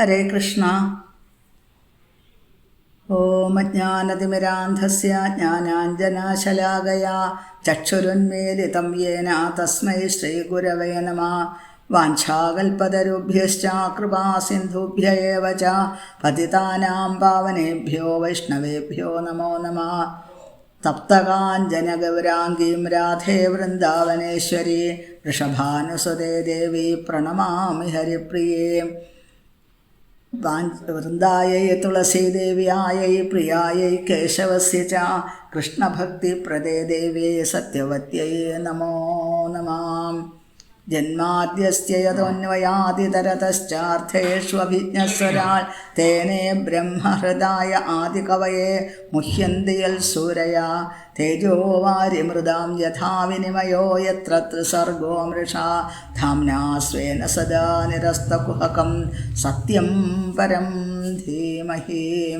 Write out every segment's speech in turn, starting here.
ഹരേ കൃഷ്ണ. ഓമജ്ഞാനതിമിരാന്ധസ്യ ജ്ഞാനാഞ്ജനാശലാകയാ ചക്ഷുരുന്മേലിതം യേന തസ്മൈ ശ്രീഗുരവേ നമ. വാഞ്ചാകൽപതരുഭ്യശ്ച കൃപാസിന്ധുഭ്യ ച. പതിതാനാം പാവനേഭ്യോ വൈഷ്ണവേഭ്യോ നമോ നമ. തപ്തകാഞ്ജനഗൗരാംഗീം രാധേ വൃന്ദാവനേശ്വരി. ഋഷഭാനുസുതേ ദേവീ പ്രണമാമി ഹരിപ്രിയേ. വൃന്ദായൈ തുളസീദേവ്യായൈ പ്രിയായൈ കേശവസ്യ ച കൃഷ്ണഭക്തിപ്രദേ ദേവ്യേ സത്യവത്യൈ നമോ നമാം ജന്മാദ്യസ്യ യതോന്വയാദിതരതശ്ചാർത്ഥേഷ്വഭിജ്ഞസ്വരാൽ തേനേ ബ്രഹ്മഹൃദായ ആദികവയെ മുഹ്യന്തിയൽ സൂരയ. യഥാ വിനിമയോ യത്ര ത്രിസർഗോ മൃഷാ. ധാംനാ സ്വേന സദാ നിരസ്തകുഹകം. സത്യം പരം ധീമഹി.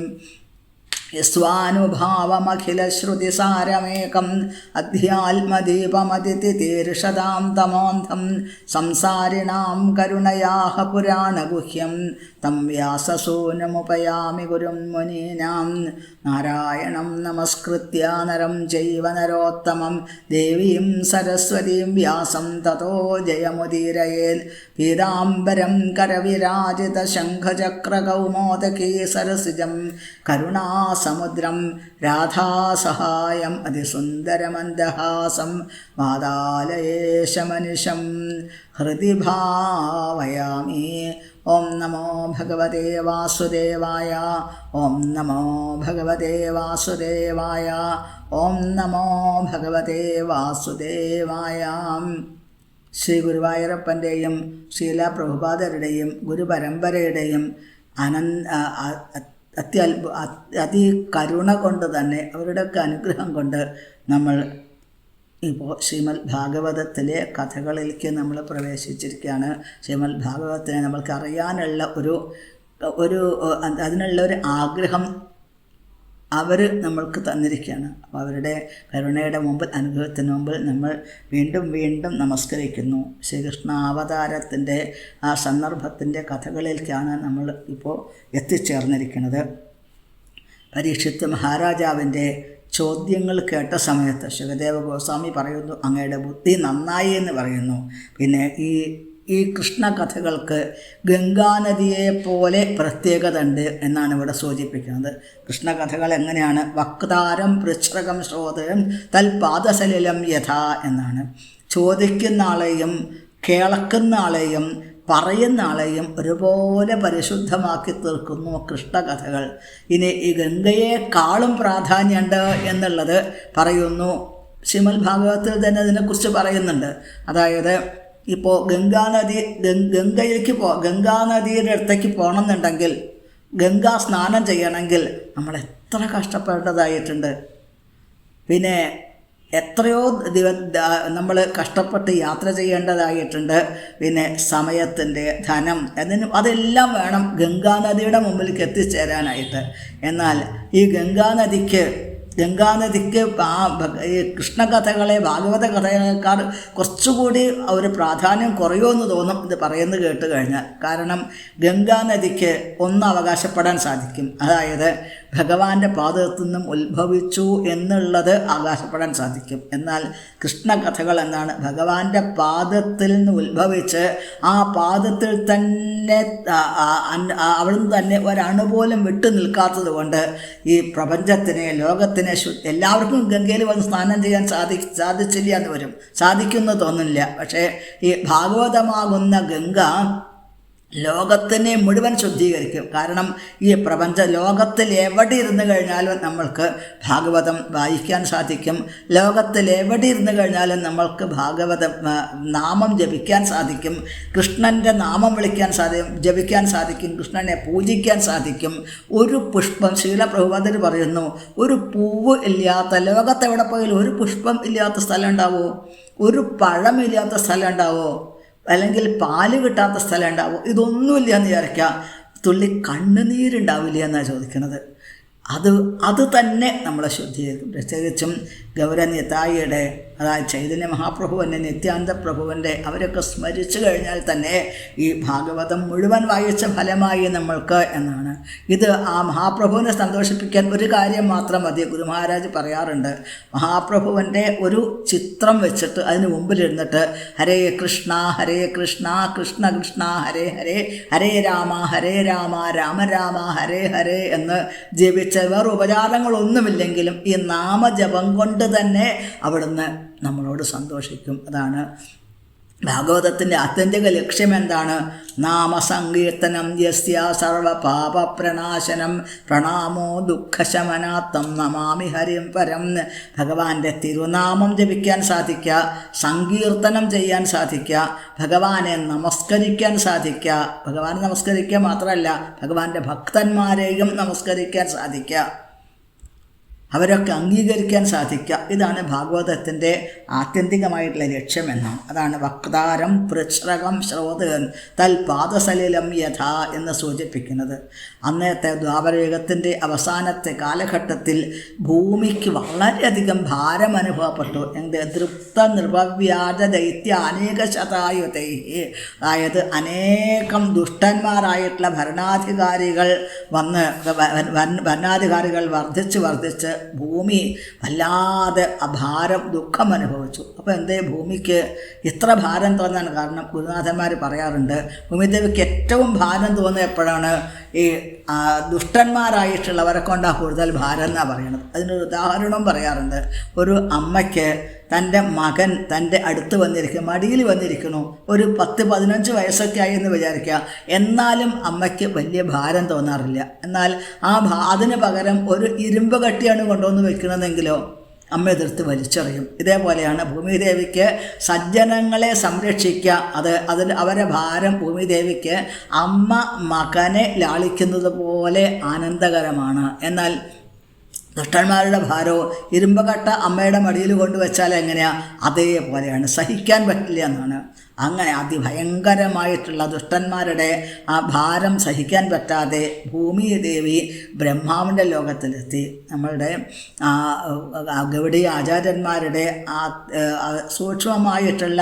യസ്വാനുഭാവമഖിലശ്രുതിസാരമേകം അധ്യാത്മദീപമതിഥിതീർഷതാം തമോന്ധം സംസാരിണാം കരുണയാഹ പുരാണഗുഹ്യം തം വ്യാസസൂനമുപയാമി ഗുരും മുനീനാം. നാരായണം നമസ്കൃത്യ നരം ചൈവ നരോത്തമം. ദേവീം സരസ്വതീം വ്യാസം തതോ ജയമുദീരയേൽ. പീതാംബരം കരവിരാജിതശംഖചക്രകൗമോദകീ സരസിജം കരുണാസമുദ്രം രാധാസഹായം അതിസുന്ദരമന്ദഹാസം വാതാലയേശമനിശം ഹൃദി ഭാവയാമി ഓം നമോ ഭഗവതേ വാസുദേവായ ഓം നമോ ഭഗവതേ വാസുദേവായ ഓം നമോ ഭഗവതേ വാസുദേവായ ശ്രീ ഗുരുവായൂരപ്പന്റെയും ശീല പ്രഭുപാദരുടെയും ഗുരുപരമ്പരയുടെയും അനന്ത അതി കരുണ കൊണ്ട് തന്നെ അവരുടെയൊക്കെ അനുഗ്രഹം കൊണ്ട് നമ്മൾ ഇപ്പോൾ ശ്രീമദ് ഭാഗവതത്തിലെ കഥകളിലേക്ക് നമ്മൾ പ്രവേശിച്ചിരിക്കുകയാണ്. ശ്രീമദ് ഭാഗവതത്തിനെ നമ്മൾക്ക് അറിയാനുള്ള ഒരു ഒരു അതിനുള്ള ഒരു ആഗ്രഹം അവർ നമ്മൾക്ക് തന്നിരിക്കുകയാണ്. അപ്പോൾ അവരുടെ കരുണയുടെ മുമ്പിൽ അനുഗ്രഹത്തിന് മുമ്പിൽ നമ്മൾ വീണ്ടും വീണ്ടും നമസ്കരിക്കുന്നു. ശ്രീകൃഷ്ണ അവതാരത്തിന്റെ ആ സന്ദർഭത്തിന്റെ കഥകളിലേക്കാണ് നമ്മൾ ഇപ്പോൾ എത്തിച്ചേർന്നിരിക്കുന്നത്. പരീക്ഷിത്ത് മഹാരാജാവിന്റെ ചോദ്യങ്ങൾ കേട്ട സമയത്ത് ശിവദേവ ഗോസ്വാമി പറയുന്നു അങ്ങയുടെ ബുദ്ധി നന്നായി എന്ന് പറയുന്നു. പിന്നെ ഈ ഈ കൃഷ്ണകഥകൾക്ക് ഗംഗാനദിയെ പോലെ പ്രത്യേകത ഉണ്ട് എന്നാണ് ഇവിടെ സൂചിപ്പിക്കുന്നത്. കൃഷ്ണകഥകൾ എങ്ങനെയാണ്? വക്താരം പൃച്ഛകം ശ്രോതം തൽപാദസലിലം യഥാ എന്നാണ്. ചോദിക്കുന്ന ആളെയും കേളക്കുന്ന ആളെയും പറയുന്ന ആളെയും ഒരുപോലെ പരിശുദ്ധമാക്കി തീർക്കുന്നു കൃഷ്ണകഥകൾ. ഇനി ഈ ഗംഗയെക്കാളും പ്രാധാന്യമുണ്ട് എന്നുള്ളത് പറയുന്നു. ശ്രീമൽ ഭാഗവത്തിൽ തന്നെ അതിനെക്കുറിച്ച് പറയുന്നുണ്ട്. അതായത് ഇപ്പോൾ ഗംഗാനദി ഗംഗയിലേക്ക് പോ ഗംഗാനദിയുടെ അടുത്തേക്ക് പോകണമെന്നുണ്ടെങ്കിൽ ഗംഗാ സ്നാനം ചെയ്യണമെങ്കിൽ നമ്മൾ എത്ര കഷ്ടപ്പെട്ടതായിട്ടുണ്ട് പിന്നെ എത്രയോ ദിവ നമ്മൾ കഷ്ടപ്പെട്ട് യാത്ര ചെയ്യേണ്ടതായിട്ടുണ്ട്. പിന്നെ സമയത്തിന്റെ ധനം അതിന് അതെല്ലാം വേണം ഗംഗാനദിയുടെ മുമ്പിലേക്ക് എത്തിച്ചേരാനായിട്ട്. എന്നാൽ ഈ ഗംഗാനദിക്ക് ഗംഗാനദിക്ക് ആ ഈ കൃഷ്ണകഥകളെ ഭാഗവത കഥകളെക്കാൾ കുറച്ചുകൂടി ഒരു പ്രാധാന്യം കുറയുമെന്ന് തോന്നും ഇത് പറയുന്നത് കേട്ട് കഴിഞ്ഞാൽ. കാരണം ഗംഗാനദിക്ക് ഒന്ന് അവകാശപ്പെടാൻ സാധിക്കും. അതായത് ഭഗവാന്റെ പാദത്തു നിന്നും ഉത്ഭവിച്ചു എന്നുള്ളത് അവകാശപ്പെടാൻ സാധിക്കും. എന്നാൽ കൃഷ്ണകഥകൾ എന്നാണ് ഭഗവാന്റെ പാദത്തിൽ നിന്ന് ഉത്ഭവിച്ച് ആ പാദത്തിൽ തന്നെ അവിടുന്ന് തന്നെ ഒരണു പോലും വിട്ടു നിൽക്കാത്തത് കൊണ്ട് ഈ പ്രപഞ്ചത്തിനെ ലോകത്തിനെ എല്ലാവർക്കും ഗംഗയിൽ വന്ന് സ്നാനം ചെയ്യാൻ സാധി സാധിച്ചില്ല എന്ന് വരും. സാധിക്കുന്നു തോന്നുന്നില്ല. പക്ഷേ ഈ ഭാഗവതമാകുന്ന ഗംഗ ലോകത്തിനെ മുഴുവൻ ശുദ്ധീകരിക്കും. കാരണം ഈ പ്രപഞ്ച ലോകത്തിൽ എവിടെ ഇരുന്ന് കഴിഞ്ഞാലും നമ്മൾക്ക് ഭാഗവതം വായിക്കാൻ സാധിക്കും. ലോകത്തിൽ എവിടെ ഇരുന്ന് കഴിഞ്ഞാലും നമ്മൾക്ക് ഭാഗവത നാമം ജപിക്കാൻ സാധിക്കും. കൃഷ്ണന്റെ നാമം വിളിക്കാൻ സാധിക്കും ജപിക്കാൻ സാധിക്കും. കൃഷ്ണനെ പൂജിക്കാൻ സാധിക്കും. ഒരു പുഷ്പം ശീലപ്രഭുപദർ പറയുന്നു ഒരു പൂവ് ഇല്ലാത്ത ലോകത്തെവിടെ പോയാലും ഒരു പുഷ്പം ഇല്ലാത്ത സ്ഥലം ഉണ്ടാവുമോ ഒരു പഴമില്ലാത്ത സ്ഥലം ഉണ്ടാവോ? അല്ലെങ്കിൽ പാൽ കിട്ടാത്ത സ്ഥലം ഉണ്ടാവും ഇതൊന്നുമില്ല എന്ന് വിചാരിക്കുക തുള്ളി കണ്ണുനീരുണ്ടാവില്ല എന്നാണ് ചോദിക്കുന്നത് അത് അത് തന്നെ നമ്മളെ ശുദ്ധീകരിക്കും. പ്രത്യേകിച്ചും ഗൗരനിതായിയുടെ അതായത് ചൈതന്യ മഹാപ്രഭുവിന്റെ നിത്യാന്ത പ്രഭുവിന്റെ അവരൊക്കെ സ്മരിച്ചു കഴിഞ്ഞാൽ തന്നെ ഈ ഭാഗവതം മുഴുവൻ വായിച്ച ഫലമായി നമ്മൾക്ക് എന്നാണ്. ഇത് ആ മഹാപ്രഭുവിനെ സന്തോഷിപ്പിക്കാൻ ഒരു കാര്യം മാത്രം മതി ഗുരു മഹാരാജ് പറയാറുണ്ട്. മഹാപ്രഭുവിന്റെ ഒരു ചിത്രം വെച്ചിട്ട് അതിന് മുമ്പിലിരുന്നിട്ട് ഹരേ കൃഷ്ണ ഹരേ കൃഷ്ണ കൃഷ്ണ കൃഷ്ണ ഹരേ ഹരേ ഹരേ രാമ ഹരേ രാമ രാമ രാമ ഹരേ ഹരേ എന്ന് ജപിച്ച വേറെ ഉപചാരങ്ങളൊന്നുമില്ലെങ്കിലും ഈ നാമജപം കൊണ്ട് തന്നെ അവിടുന്ന് നമ്മളോട് സന്തോഷിക്കും. അതാണ് ഭാഗവതത്തിന്റെ ആത്യന്തിക ലക്ഷ്യം എന്താണ്? നാമസങ്കീർത്തനം യസ്യ സർവപാപപ്രണാശനം പ്രണാമോ ദുഃഖശമനാത്തം നമാമി ഹരിം പരം. ഭഗവാന്റെ തിരുനാമം ജപിക്കാൻ സാധിക്കുക സങ്കീർത്തനം ചെയ്യാൻ സാധിക്കുക ഭഗവാനെ നമസ്കരിക്കാൻ സാധിക്കുക ഭഗവാനെ നമസ്കരിക്കുക മാത്രമല്ല ഭഗവാന്റെ ഭക്തന്മാരെയും നമസ്കരിക്കാൻ സാധിക്കുക അവരൊക്കെ അംഗീകരിക്കാൻ സാധിക്കുക. ഇതാണ് ഭാഗവതത്തിന്റെ ആത്യന്തികമായിട്ടുള്ള ലക്ഷ്യമെന്നാണ് അതാണ് വക്താരം പൃച്ഛ്രകം ശ്രോതകൻ തൽ പാദസലിലം യഥ എന്ന് സൂചിപ്പിക്കുന്നത്. അന്നത്തെ ദ്വാപരയുഗത്തിന്റെ അവസാനത്തെ കാലഘട്ടത്തിൽ ഭൂമിക്ക് വളരെയധികം ഭാരം അനുഭവപ്പെട്ടു. എന്ത്? തൃപ്ത നിർഭവ്യാജ ദൈത്യ അനേക ശതായുതൈ അതായത് അനേകം ദുഷ്ടന്മാരായിട്ടുള്ള ഭരണാധികാരികൾ വന്ന് ഭരണാധികാരികൾ വർദ്ധിച്ച് വർദ്ധിച്ച് ഭൂമി വല്ലാതെ അഭാരം ദുഃഖം അനുഭവിച്ചു അപ്പോൾ എന്തേ ഭൂമിക്ക് ഇത്ര ഭാരം തോന്നാൻ കാരണം ഗുരുനാഥന്മാർ പറയാറുണ്ട് ഭൂമിദേവിക്ക് ഏറ്റവും ഭാരം തോന്നുന്നത് എപ്പോഴാണ്? ഈ ദുഷ്ടന്മാരായിട്ടുള്ളവരെ കൊണ്ടാണ് കൂടുതൽ ഭാരം എന്നാണ് പറയുന്നത്. അതിനൊരു ഉദാഹരണം പറയാറുണ്ട്. ഒരു അമ്മയ്ക്ക് തന്റെ മകൻ തന്റെ അടുത്ത് വന്നിരിക്കും മടിയിൽ വന്നിരിക്കണു ഒരു പത്ത് പതിനഞ്ച് വയസ്സൊക്കെ ആയി എന്ന് വിചാരിക്കുക. എന്നാലും അമ്മയ്ക്ക് വലിയ ഭാരം തോന്നാറില്ല. എന്നാൽ ആ അതിന് പകരം ഒരു ഇരുമ്പ് കട്ടിയാണ് കൊണ്ടുവന്ന് വെക്കണമെന്നെങ്കിലോ അമ്മ എതിർത്ത് വലിച്ചെറിയും. ഇതേപോലെയാണ് ഭൂമിദേവിക്ക് സജ്ജനങ്ങളെ സംരക്ഷിക്കുക. അത് അതിൽ അവരെ ഭാരം ഭൂമിദേവിക്ക് അമ്മ മകനെ ലാളിക്കുന്നത് പോലെ ആനന്ദകരമാണ്. എന്നാൽ ദുഷ്ടന്മാരുടെ ഭാരവും ഇരുമ്പകട്ട അമ്മയുടെ മടിയിൽ കൊണ്ടുവച്ചാൽ എങ്ങനെയാ? അതേപോലെയാണ്. സഹിക്കാൻ പറ്റില്ല എന്നാണ്. അങ്ങനെ അതിഭയങ്കരമായിട്ടുള്ള ദുഷ്ടന്മാരുടെ ആ ഭാരം സഹിക്കാൻ പറ്റാതെ ഭൂമി ദേവി ബ്രഹ്മാവിന്റെ ലോകത്തിലെത്തി. നമ്മളുടെ ആ, ഗൗഡി ആചാര്യന്മാരുടെ ആ, സൂക്ഷ്മമായിട്ടുള്ള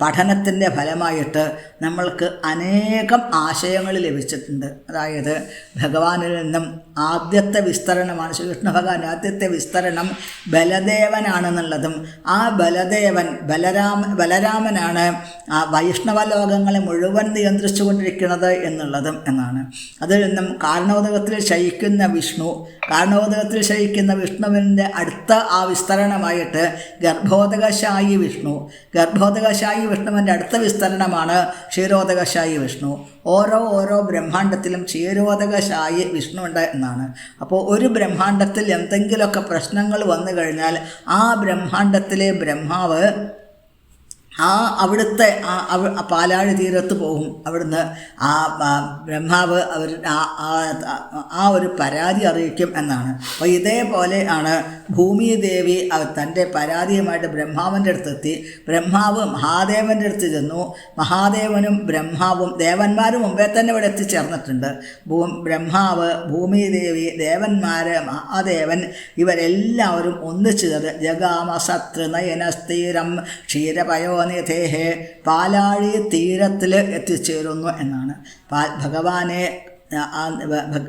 പഠനത്തിന്റെ ഫലമായിട്ട് നമ്മൾക്ക് അനേകം ആശയങ്ങൾ ലഭിച്ചിട്ടുണ്ട്. അതായത് ഭഗവാനിൽ നിന്നും ആദ്യത്തെ വിസ്തരണമാണ് ശ്രീകൃഷ്ണ ഭഗവാൻ ആദ്യത്തെ വിസ്തരണം ബലദേവനാണെന്നുള്ളതും ആ ബലദേവൻ ബലരാമ ബലരാമനാണ് ആ വൈഷ്ണവ ലോകങ്ങളെ മുഴുവൻ നിയന്ത്രിച്ചു കൊണ്ടിരിക്കുന്നത് എന്നുള്ളതും എന്നാണ്. അതിൽ നിന്നും കാരണോദകത്തിൽ ശയിക്കുന്ന വിഷ്ണു കാരണോദകത്തിൽ ശയിക്കുന്ന വിഷ്ണുവിന്റെ അടുത്ത ആ വിസ്തരണമായിട്ട് ഗർഭോദകശായി വിഷ്ണു ഗർഭോദകശായി വിഷ്ണുവിന്റെ അടുത്ത വിസ്തരണമാണ് ക്ഷീരോദകശായി വിഷ്ണു. ഓരോ ഓരോ ബ്രഹ്മാണ്ടത്തിലും ക്ഷീരോദകശായി വിഷ്ണു ഉണ്ട് എന്നാണ്. അപ്പോൾ ഒരു ബ്രഹ്മാണ്ടത്തിൽ എന്തെങ്കിലുമൊക്കെ പ്രശ്നങ്ങൾ വന്നു കഴിഞ്ഞാൽ ആ ബ്രഹ്മാണ്ടത്തിലെ ബ്രഹ്മാവ് ആ അവിടുത്തെ ആ അവ- പാലാഴി തീരത്ത് പോകും. അവിടുന്ന് ആ ബ്രഹ്മാവ് അവർ ആ ഒരു പരാതി അറിയിക്കും എന്നാണ്. അപ്പോൾ ഇതേപോലെ ആണ് ഭൂമിദേവി തന്റെ പരാതിയുമായിട്ട് ബ്രഹ്മാവിന്റെ അടുത്തെത്തി. ബ്രഹ്മാവ് മഹാദേവന്റെ അടുത്ത് ചെന്നു. മഹാദേവനും ബ്രഹ്മാവും ദേവന്മാരും മുമ്പേ തന്നെ ഇവിടെ എത്തിച്ചേർന്നിട്ടുണ്ട്. ഭൂ ബ്രഹ്മാവ് ഭൂമിദേവി ദേവന്മാർ മഹാദേവൻ ഇവരെല്ലാവരും ഒന്നിച്ചു ജഗാമ സത്രിനയനസ്ഥിരം ക്ഷീരപയോനിധേഹേ പാലാഴി തീരത്തിൽ എത്തിച്ചേരുന്നു എന്നാണ്. ഭഗവാനെ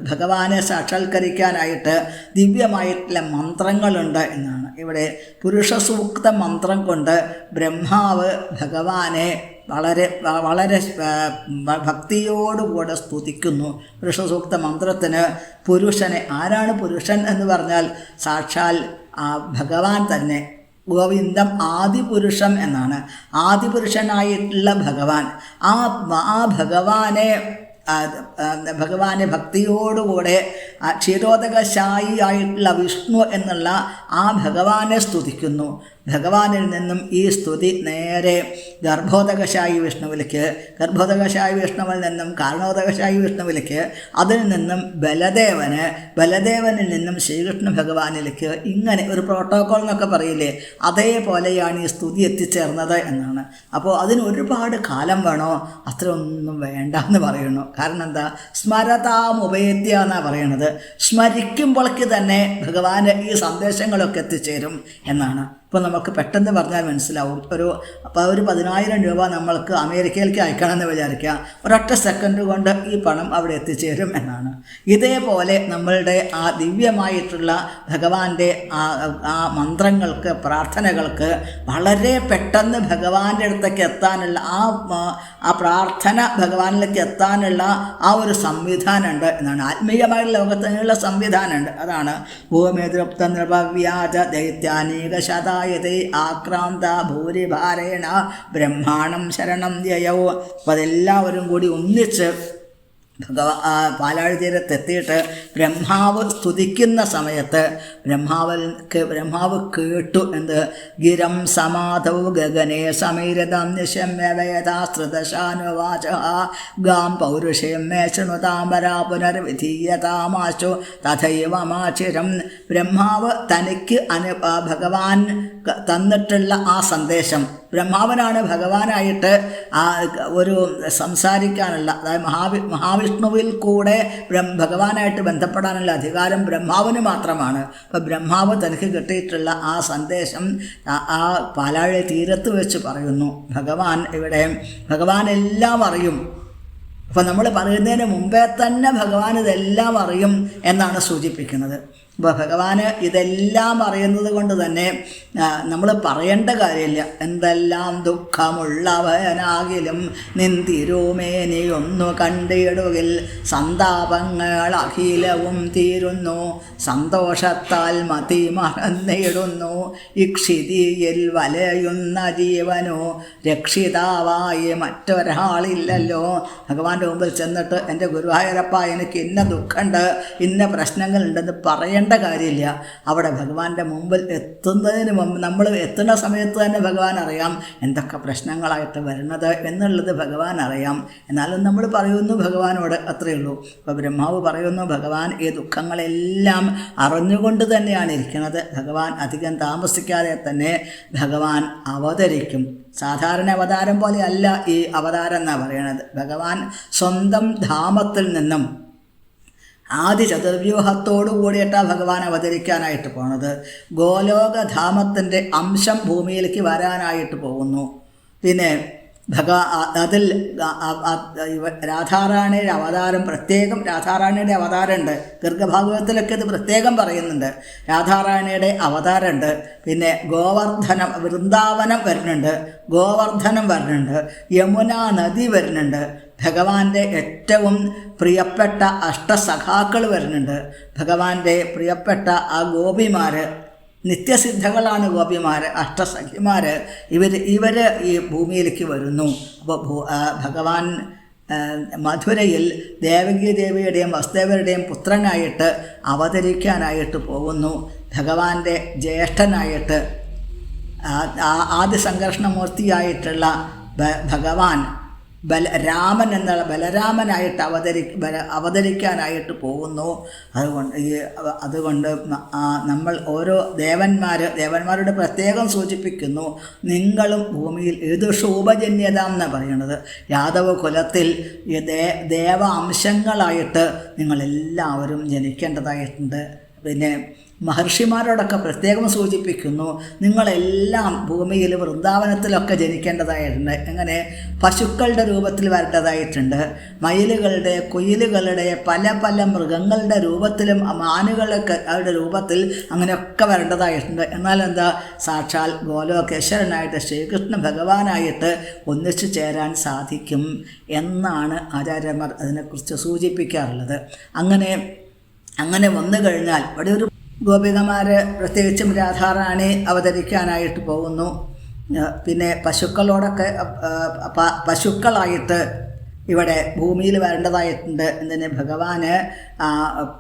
ഭഗവാനെ സാക്ഷാത്കരിക്കാനായിട്ട് ദിവ്യമായിട്ടുള്ള മന്ത്രങ്ങളുണ്ട് എന്നാണ്. ഇവിടെ പുരുഷ സൂക്ത മന്ത്രം കൊണ്ട് ബ്രഹ്മാവ് ഭഗവാനെ വളരെ വളരെ ഭക്തിയോടുകൂടെ സ്തുതിക്കുന്നു. പുരുഷസൂക്ത മന്ത്രത്തിന് പുരുഷനെ ആരാണ് പുരുഷൻ എന്ന് പറഞ്ഞാൽ സാക്ഷാൽ ആ ഭഗവാൻ തന്നെ. ഗോവിന്ദം ആദിപുരുഷം എന്നാണ്. ആദിപുരുഷനായിട്ടുള്ള ഭഗവാൻ. ആ ആ ഭഗവാനെ ഭഗവാന്റെ ഭക്തിയോടുകൂടെ ക്ഷീരോദകശായി ആയിട്ടുള്ള വിഷ്ണു എന്നുള്ള ആ ഭഗവാനെ സ്തുതിക്കുന്നു. ഭഗവാനിൽ നിന്നും ഈ സ്തുതി നേരെ ഗർഭോദകശായി വിഷ്ണുവിലേക്ക് ഗർഭോദകശായി വിഷ്ണുവിൽ നിന്നും കാരണോദകശായി വിഷ്ണുവിലേക്ക് അതിൽ നിന്നും ബലദേവന് ബലദേവനിൽ നിന്നും ശ്രീകൃഷ്ണ ഭഗവാനിലേക്ക് ഇങ്ങനെ ഒരു പ്രോട്ടോകോൾ എന്നൊക്കെ പറയില്ലേ അതേപോലെയാണ് ഈ സ്തുതി എത്തിച്ചേർന്നത് എന്നാണ്. അപ്പോൾ അതിന് ഒരുപാട് കാലം വേണോ? അത്രയൊന്നും വേണ്ട എന്ന് പറയുന്നു. കാരണം എന്താ? സ്മരതാമുപേദ്യ എന്നാണ് പറയണത്. സ്മരിക്കുമ്പോഴേക്ക് തന്നെ ഭഗവാന് ഈ സന്ദേശങ്ങളൊക്കെ എത്തിച്ചേരും എന്നാണ്. ഇപ്പോൾ നമുക്ക് പെട്ടെന്ന് പറഞ്ഞാൽ മനസ്സിലാവും. ഒരു അപ്പോൾ ഒരു പതിനായിരം രൂപ നമ്മൾക്ക് അമേരിക്കയിലേക്ക് അയക്കണമെന്ന് വിചാരിക്കുക. ഒരൊറ്റ സെക്കൻഡ് കൊണ്ട് ഈ പണം അവിടെ എത്തിച്ചേരും എന്നാണ്. ഇതേപോലെ നമ്മളുടെ ആ ദിവ്യമായിട്ടുള്ള ഭഗവാന്റെ ആ ആ മന്ത്രങ്ങൾക്ക് പ്രാർത്ഥനകൾക്ക് വളരെ പെട്ടെന്ന് ഭഗവാന്റെ അടുത്തേക്ക് എത്താനുള്ള ആ ആ പ്രാർത്ഥന ഭഗവാനിലേക്ക് എത്താനുള്ള ആ ഒരു സംവിധാനമുണ്ട് എന്നാണ്. ആത്മീയമായ ലോകത്തിനുള്ള സംവിധാനമുണ്ട്. അതാണ് ഭൂമിതൃപ്ത നൃപവ്യാജ ദൈത്യാനേക ശതായതേ ആക്രാന്ത ഭൂരിഭാരേണ ബ്രഹ്മാണം ശരണം ജയവോ അപ്പോൾ അതെല്ലാവരും കൂടി ഒന്നിച്ച് ഭഗവാ പാലാഴി തീരത്തെത്തിയിട്ട് ബ്രഹ്മാവ് സ്തുതിക്കുന്ന സമയത്ത് ബ്രഹ്മാവൽക്ക് ബ്രഹ്മാവ് കേട്ടു എന്ത്? ഗിരം സമാധൗ ഗഗനെ സമീരതം നിശമ്യവേദാശ്രിതശാനുവാച. ഗാം പൗരുഷയം മേ ശൃണുതാമരാ പുനർവിധീയതാമാശു. തഥൈവ മാചിരം ബ്രഹ്മാവ് തനിക്ക് അനു ഭഗവാൻ തന്നിട്ടുള്ള ആ സന്ദേശം. ബ്രഹ്മാവനാണ് ഭഗവാനായിട്ട് ആ ഒരു സംസാരിക്കാനുള്ള അതായത് മഹാവി മഹാവിഷ്ണുവിൽ കൂടെ ഭഗവാനായിട്ട് ബന്ധപ്പെടാനുള്ള അധികാരം ബ്രഹ്മാവിന് മാത്രമാണ്. അപ്പോൾ ബ്രഹ്മാവ് തനിക്ക് കിട്ടിയിട്ടുള്ള ആ സന്ദേശം ആ- പാലാഴി തീരത്ത് വെച്ച് പറയുന്നു. ഭഗവാൻ ഇവിടെ ഭഗവാൻ എല്ലാം അറിയും. അപ്പോൾ നമ്മൾ പറയുന്നതിന് മുമ്പേ തന്നെ ഭഗവാൻ ഇതെല്ലാം അറിയും എന്നാണ് സൂചിപ്പിക്കുന്നത്. ഭഗവാന് ഇതെല്ലാം അറിയുന്നത് കൊണ്ട് തന്നെ നമ്മൾ പറയേണ്ട കാര്യമില്ല. എന്തെല്ലാം ദുഃഖമുള്ളവനാകിലും നിന്തിരുമേനിയൊന്നു കണ്ടിടുകിൽ സന്താപങ്ങൾ അഖിലവും തീരുന്നു. സന്തോഷത്താൽ മതി മറന്നിടുന്നു. ഇക്ഷിതിയിൽ വലയുന്ന ജീവനോ രക്ഷിതാവായി മറ്റൊരാളില്ലല്ലോ. ഭഗവാന്റെ മുമ്പിൽ ചെന്നിട്ട് എന്റെ ഗുരുവായൂരപ്പ എനിക്ക് ഇന്ന ദുഃഖമുണ്ട് ഇന്ന പ്രശ്നങ്ങളുണ്ടെന്ന് പറയേണ്ട കാര്യമില്ല. അവിടെ ഭഗവാന്റെ മുമ്പിൽ എത്തുന്നതിന് മുമ്പ് നമ്മൾ എത്തുന്ന സമയത്ത് തന്നെ ഭഗവാൻ അറിയാം എന്തൊക്കെ പ്രശ്നങ്ങളായിട്ട് വരുന്നത് എന്നുള്ളത് ഭഗവാൻ അറിയാം. എന്നാലും നമ്മൾ പറയുന്നു ഭഗവാനോട് അത്രയേ ഉള്ളൂ. അപ്പോൾ ബ്രഹ്മാവ് പറയുന്നു ഭഗവാൻ ഈ ദുഃഖങ്ങളെല്ലാം അറിഞ്ഞുകൊണ്ട് തന്നെയാണ് ഇരിക്കുന്നത്. ഭഗവാൻ അധികം താമസിക്കാതെ തന്നെ ഭഗവാൻ അവതരിക്കും. സാധാരണ അവതാരം പോലെയല്ല ഈ അവതാരം എന്നാണ് പറയുന്നത് ഭഗവാൻ സ്വന്തം ധാമത്തിൽ നിന്നും ആദ്യ ചതുർവ്യൂഹത്തോടു കൂടിയിട്ടാണ് ഭഗവാൻ അവതരിക്കാനായിട്ട് പോണത്. ഗോലോകധാമത്തിന്റെ അംശം ഭൂമിയിലേക്ക് വരാനായിട്ട് പോകുന്നു. പിന്നെ ഭഗ അതിൽ രാധാറാണിയുടെ അവതാരം പ്രത്യേകം രാധാറാണിയുടെ അവതാരമുണ്ട്. ഗർഗഭാഗവതത്തിലൊക്കെ ഇത് പ്രത്യേകം പറയുന്നുണ്ട്. രാധാറാണിയുടെ അവതാരമുണ്ട്. പിന്നെ ഗോവർദ്ധനം വൃന്ദാവനം വരുന്നുണ്ട്. ഗോവർദ്ധനം വരുന്നുണ്ട്. യമുന നദി വരുന്നുണ്ട്. ഭഗവാന്റെ ഏറ്റവും പ്രിയപ്പെട്ട അഷ്ടസഖാക്കൾ വരുന്നുണ്ട്. ഭഗവാന്റെ പ്രിയപ്പെട്ട ആ ഗോപിമാർ നിത്യസിദ്ധകളാണ് ഗോപിമാർ അഷ്ടസഖിമാർ ഇവർ ഇവർ ഈ ഭൂമിയിലേക്ക് വരുന്നു. അപ്പോൾ ഭൂ ഭഗവാൻ മധുരയിൽ ദേവകി ദേവിയുടെയും വസുദേവരുടെയും പുത്രനായിട്ട് അവതരിക്കാനായിട്ട് പോകുന്നു. ഭഗവാന്റെ ജ്യേഷ്ഠനായിട്ട് ആദ്യ സംഘർഷണമൂർത്തിയായിട്ടുള്ള ഭഗവാൻ ബല രാമൻ എന്ന ബലരാമനായിട്ട് അവതരി ബല അവതരിക്കാനായിട്ട് പോകുന്നു. അതുകൊണ്ട് ഈ അതുകൊണ്ട് നമ്മൾ ഓരോ ദേവന്മാർ ദേവന്മാരുടെ പ്രത്യേകം സൂചിപ്പിക്കുന്നു നിങ്ങളും ഭൂമിയിൽ ഏത് ശോഭജന്യത എന്ന് പറയുന്നത് യാദവ കുലത്തിൽ ദേ ദേവ അംശങ്ങളായിട്ട് നിങ്ങളെല്ലാവരും ജനിക്കേണ്ടതായിട്ടുണ്ട്. പിന്നെ മഹർഷിമാരോടൊക്കെ പ്രത്യേകം സൂചിപ്പിക്കുന്നു നിങ്ങളെല്ലാം ഭൂമിയിൽ വൃന്ദാവനത്തിലൊക്കെ ജനിക്കേണ്ടതായിട്ടുണ്ട്. അങ്ങനെ പശുക്കളുടെ രൂപത്തിൽ വരേണ്ടതായിട്ടുണ്ട്. മയിലുകളുടെ കുയിലുകളുടെ പല പല മൃഗങ്ങളുടെ രൂപത്തിലും മാനുകളൊക്കെ അവരുടെ രൂപത്തിൽ അങ്ങനെയൊക്കെ വരേണ്ടതായിട്ടുണ്ട്. എന്നാൽ എന്താ സാക്ഷാൽ ഗോലോകേശ്വരനായിട്ട് ശ്രീകൃഷ്ണ ഭഗവാനായിട്ട് ഒന്നിച്ചു ചേരാൻ സാധിക്കും എന്നാണ് ആചാര്യന്മാർ അതിനെക്കുറിച്ച് സൂചിപ്പിക്കാറുള്ളത്. അങ്ങനെ അങ്ങനെ വന്നു കഴിഞ്ഞാൽ ഇവിടെ ഒരു ഗോപികമാർ പ്രത്യേകിച്ചും രാധാറാണി അവതരിക്കാനായിട്ട് പോകുന്നു. പിന്നെ പശുക്കളോടൊക്കെ പശുക്കളായിട്ട് ഇവിടെ ഭൂമിയിൽ വരേണ്ടതായിട്ടുണ്ട് എന്തിന് ഭഗവാന്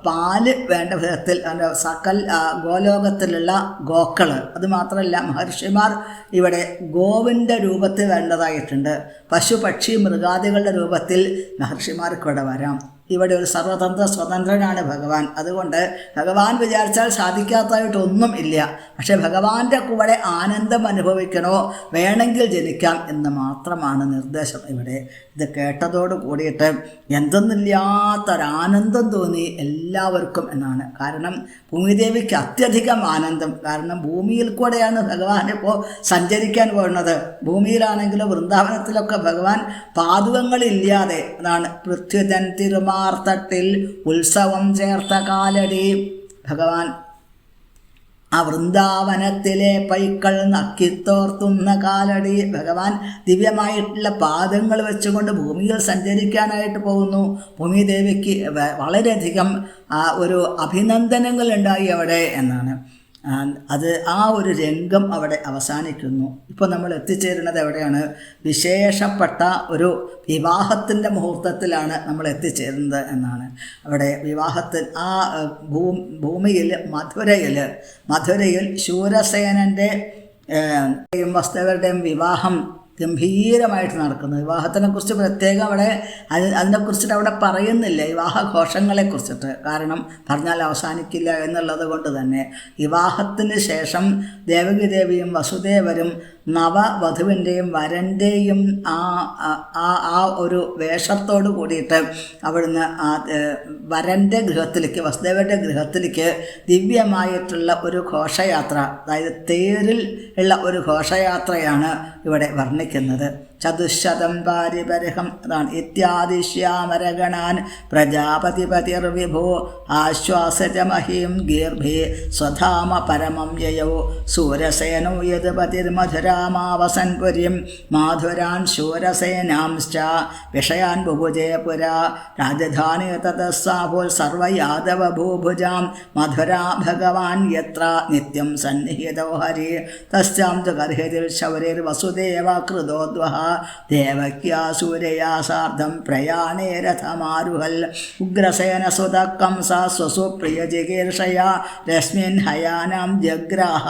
പാൽ വേണ്ട വിധത്തിൽ സകൽ ഗോലോകത്തിലുള്ള ഗോക്കൾ അത് മാത്രമല്ല മഹർഷിമാർ ഇവിടെ ഗോവിന്റെ രൂപത്തിൽ വരേണ്ടതായിട്ടുണ്ട്. പശു പക്ഷി മൃഗാദികളുടെ രൂപത്തിൽ മഹർഷിമാർക്ക് ഇവിടെ വരാം. ഇവിടെ ഒരു സർവതന്ത്ര സ്വതന്ത്രനാണ് ഭഗവാൻ. അതുകൊണ്ട് ഭഗവാൻ വിചാരിച്ചാൽ സാധിക്കാത്തതായിട്ടൊന്നും ഇല്ല. പക്ഷെ ഭഗവാന്റെ കൂടെ ആനന്ദം അനുഭവിക്കണോ? വേണമെങ്കിൽ ജനിക്കാം എന്ന് മാത്രമാണ് നിർദ്ദേശം ഇവിടെ. ഇത് കേട്ടതോട് കൂടിയിട്ട് എന്തെന്നില്ലാത്തൊരാനന്ദം തോന്നി എല്ലാവർക്കും എന്നാണ്. കാരണം ഭൂമിദേവിക്ക് അത്യധികം ആനന്ദം. കാരണം ഭൂമിയിൽ കൂടെയാണ് ഭഗവാൻ ഇപ്പോൾ സഞ്ചരിക്കാൻ പോകുന്നത്. ഭൂമിയിലാണെങ്കിലും വൃന്ദാവനത്തിലൊക്കെ ഭഗവാൻ പാതുകങ്ങളില്ലാതെ അതാണ് പൃഥ്വിതൻ തിരുമാർത്തട്ടിൽ ഉത്സവം ചേർത്ത കാലടി. ഭഗവാൻ ആ വൃന്ദാവനത്തിലെ പൈക്കൾ നക്കിത്തോർത്തുന്ന കാലടി. ഭഗവാൻ ദിവ്യമായിട്ടുള്ള പാദങ്ങൾ വെച്ചുകൊണ്ട് ഭൂമിയിൽ സഞ്ചരിക്കാനായിട്ട് പോകുന്നു. ഭൂമിദേവിക്ക് വളരെയധികം ഒരു അഭിനന്ദനങ്ങൾ ഉണ്ടായി അവിടെ എന്നാണ്. അത് ആ ഒരു രംഗം അവിടെ അവസാനിക്കുന്നു. ഇപ്പോൾ നമ്മൾ എത്തിച്ചേരുന്നത് എവിടെയാണ്? വിശേഷപ്പെട്ട ഒരു വിവാഹത്തിന്റെ മുഹൂർത്തത്തിലാണ് നമ്മൾ എത്തിച്ചേരുന്നത് എന്നാണ്. അവിടെ വിവാഹത്തിൽ ആ ഭൂ ഭൂമിയിൽ മധുരയിൽ മധുരയിൽ ശൂരസേനന്റെ ഏഹ്, വസ്തുവരുടെയും വിവാഹം ഗംഭീരമായിട്ട് നടക്കുന്നത് വിവാഹത്തിനെക്കുറിച്ച് പ്രത്യേകം അവിടെ അത് അതിനെക്കുറിച്ചിട്ട് അവിടെ പറയുന്നില്ല. വിവാഹഘോഷങ്ങളെക്കുറിച്ചിട്ട്. കാരണം പറഞ്ഞാൽ അവസാനിക്കില്ല എന്നുള്ളത് കൊണ്ട് തന്നെ. വിവാഹത്തിന് ശേഷം ദേവകി ദേവിയും വസുദേവരും നവവധുവിന്റെയും വരന്റെയും ആ ആ- ഒരു വേഷത്തോട് കൂടിയിട്ട് അവിടുന്ന് ആ വരന്റെ ഗൃഹത്തിലേക്ക് വസുദേവരുടെ ഗൃഹത്തിലേക്ക് ദിവ്യമായിട്ടുള്ള ഒരു ഘോഷയാത്ര അതായത് തേരിൽ ഉള്ള ഒരു ഘോഷയാത്രയാണ് ഇവിടെ വർണിക്കുന്നത്. ചതുശതം പാരിപരഹം അതാണ് ഇത്യാദിശ്യാമരഗണാൻ പ്രജാപതിപതിർവിഭോ ആശ്വാസജമഹീം ഗീർഭേ സ്വധാമ പരമം യയോ. സൂരസേനോ യത് പതിർമധുരാമാവസൻ പുരിം. മാധുരാൻ ശൂരസേനാംശ്ച. വിഷയാൻ ബുഭുജേ പുരാ. രാജധാനി തതസ്സാഭോൽ സർവയാദവ ഭൂഭുജാം. മധുരാ ഭഗവാൻ യത്ര നിത്യം സന്നിഹിതോ ഹരി. തസ്യാം തു കർഹിതിൽ ശൗരിർ വസുദേവ കൃതോദ്വഹ ദേവക്യാ പ്രയാണേ രഥമാരുഹൽ. ഉഗ്രസേന സുതക്കം കംസ സ്വസുപ്രിയ ജിഗീർഷയാ രശ്മിൻ ഹയാനം ജഗ്രാഹ.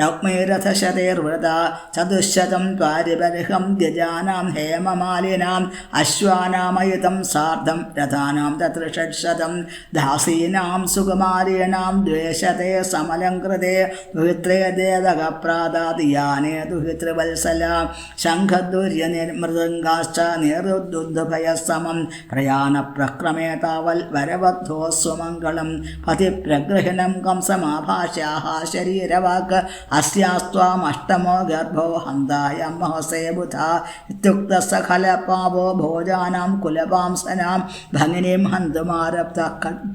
രൗക്മൈരഥശതൈർവൃത ചതുശതം ത്വാരിബർഹം ഗജാനാം ഹേമമാലിനാം. അശ്വാനാമയുതം സാർദ്ധം രഥാനാം തത്ര ഷഡ്ശതം ദാസീനാം സുകുമാരീണാം ദ്വേഷത്തെ സമലംകൃതേ. ദുഹിത്രേ ദേവകപ്രാദാദിയാനേ ദുഹിതൃവത്സല ശംഖദുര്യ നിർമൃദംഗാശ്ച നേരുദ്ദുഭയസമം പ്രയാണ പ്രക്രമേ താവൽ വരവദ്ധോ സ്വമംഗളം പതിപ്രഗൃഹണം കംസമാഭാഷ്യാഹ ശരീരവാക് അസ്യാസ്ത്വാമഷ്ടമോ ഗർഭോ ഹന്തായം മഹസേ ബുധ ഇത്യുക്ത സകല പാവോ ഭോജാനാം കുലപാംസനാം ഭംഗിനീം ഹന്തുമാരബ്ധ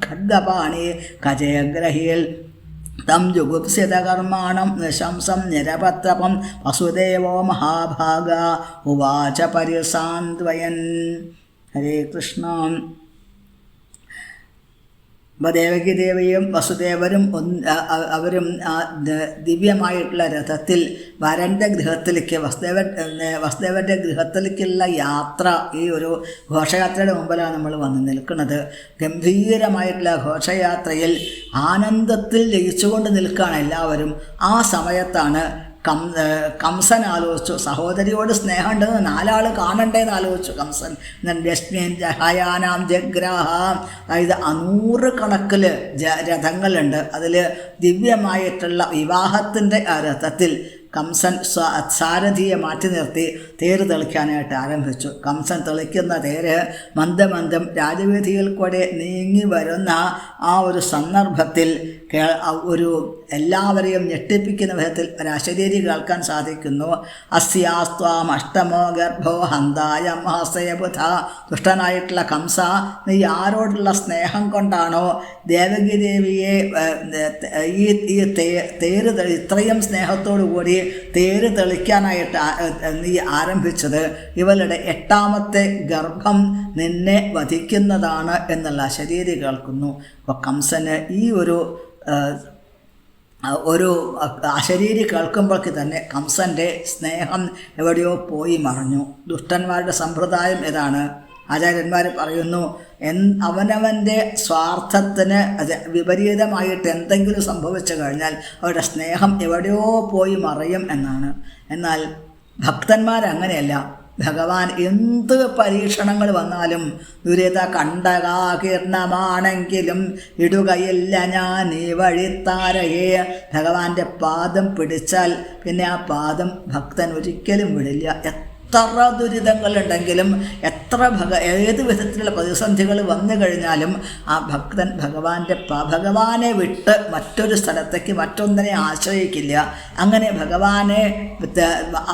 ഖഡ്ഗപാണി കജയഗ്രഹീൽ തം ജുഗുപ്സിതകർമാണം നിശംസം നിരപത്രപം വസുദേവോ മഹാഭാഗ. ഉവാച പരിസാന്ത്വയൻ. ഹരേ കൃഷ്ണ. അപ്പോൾ ദേവകി ദേവിയും വസുദേവരും ഒന്ന് അവരും ആ ദിവ്യമായിട്ടുള്ള രഥത്തിൽ വരന്റെ ഗൃഹത്തിലേക്ക് വസുദേവ വസുദേവന്റെ ഗൃഹത്തിലേക്കുള്ള യാത്ര ഈ ഒരു ഘോഷയാത്രയുടെ മുമ്പിലാണ് നമ്മൾ വന്ന് നിൽക്കുന്നത്. ഗംഭീരമായിട്ടുള്ള ഘോഷയാത്രയിൽ ആനന്ദത്തിൽ ലയിച്ചുകൊണ്ട് നിൽക്കുകയാണ് എല്ലാവരും. ആ സമയത്താണ് കം കംസൻ ആലോചിച്ചു. സഹോദരിയോട് സ്നേഹമുണ്ടെന്ന് നാലാൾ കാണണ്ടേന്ന് ആലോചിച്ചു കംസൻ. രശ്മിയൻ ജഹയാനാം ജഗ്രാഹ. അതായത് അനൂറ് കണക്കിൽ ജ രഥങ്ങളുണ്ട്. അതിൽ ദിവ്യമായിട്ടുള്ള വിവാഹത്തിന്റെ രഥത്തിൽ കംസൻ സാരഥിയെ മാറ്റി നിർത്തി. തേര് തെളിക്കാനായിട്ട് ആരംഭിച്ചു. കംസൻ തെളിക്കുന്ന തേര് മന്ദമന്ദം രാജവീഥിയിൽ കൂടെ നീങ്ങി വരുന്ന ആ ഒരു സന്ദർഭത്തിൽ ഒരു എല്ലാവരെയും ഞെട്ടിപ്പിക്കുന്ന വിധത്തിൽ ഒരു അശരീരി കേൾക്കാൻ സാധിക്കുന്നു. അസ്യാസ്ത്വാം അഷ്ടമോ ഗർഭോ ഹന്തായ മഹസയബുധ ദുഷ്ടനായിട്ടുള്ള കംസ നീ ആരോടുള്ള സ്നേഹം കൊണ്ടാണോ ദേവകി ദേവിയെ ഈ ഈ തേര് ഇത്രയും സ്നേഹത്തോടു കൂടി തേര് തെളിക്കാനായിട്ട് നീ ആ- ആരംഭിച്ചത് ഇവളുടെ എട്ടാമത്തെ ഗർഭം നിന്നെ വധിക്കുന്നതാണ് എന്നുള്ള ശരീരി കേൾക്കുന്നു. അപ്പോൾ കംസന് ഈ ഒരു ഒരു അശരീരി കേൾക്കുമ്പോഴേക്ക് തന്നെ കംസന്റെ സ്നേഹം എവിടെയോ പോയി മറഞ്ഞു. ദുഷ്ടന്മാരുടെ സമ്പ്രദായം ഇതാണ് ആചാര്യന്മാർ പറയുന്നു എൻ അവനവന്റെ സ്വാർത്ഥത്തിന് അത് വിപരീതമായിട്ട് എന്തെങ്കിലും സംഭവിച്ചു കഴിഞ്ഞാൽ അവരുടെ സ്നേഹം എവിടെയോ പോയി മറയും എന്നാണ്. എന്നാൽ ഭക്തന്മാരങ്ങനെയല്ല. ഭഗവാൻ എന്ത് പരീക്ഷണങ്ങൾ വന്നാലും ദുരിത കണ്ടകാകീർണമാണെങ്കിലും ഇടുകയില്ല ഞാൻ ഈ വഴിത്താരയെ ഭഗവാന്റെ പാദം പിടിച്ചാൽ പിന്നെ ആ പാദം ഭക്തൻ ഒരിക്കലും വിടില്ല. എത്ര ദുരിതങ്ങളുണ്ടെങ്കിലും എത്ര ഭഗ ഏത് വിധത്തിലുള്ള പ്രതിസന്ധികൾ വന്നു കഴിഞ്ഞാലും ആ ഭക്തൻ ഭഗവാന്റെ ഭഗവാനെ വിട്ട് മറ്റൊരു സ്ഥലത്തേക്ക് മറ്റൊന്നിനെ ആശ്രയിക്കില്ല. അങ്ങനെ ഭഗവാനെ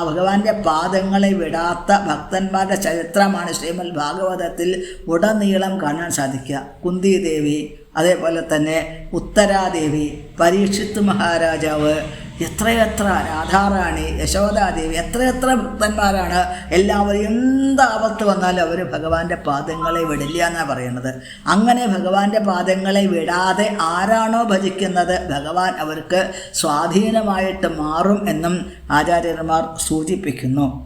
ഭഗവാന്റെ പാദങ്ങളെ വിടാത്ത ഭക്തന്മാരുടെ ചരിത്രമാണ് ശ്രീമൽ ഭാഗവതത്തിൽ ഉടനീളം കാണാൻ സാധിക്കുക. കുന്തിദേവി അതേപോലെ തന്നെ ഉത്തരാദേവി പരീക്ഷിത്ത് മഹാരാജാവ് എത്രയെത്ര രാധാറാണി യശോദാദേവി എത്രയെത്ര ഭക്തന്മാരാണ് എല്ലാവരും എന്ത് ആപത്ത് വന്നാലും അവർ ഭഗവാന്റെ പാദങ്ങളെ വിടില്ല എന്നാണ് പറയുന്നത്. അങ്ങനെ ഭഗവാന്റെ പാദങ്ങളെ വിടാതെ ആരാണോ ഭജിക്കുന്നത് ഭഗവാൻ അവർക്ക് സ്വാധീനമായിട്ട് മാറും എന്നും ആചാര്യന്മാർ സൂചിപ്പിക്കുന്നു.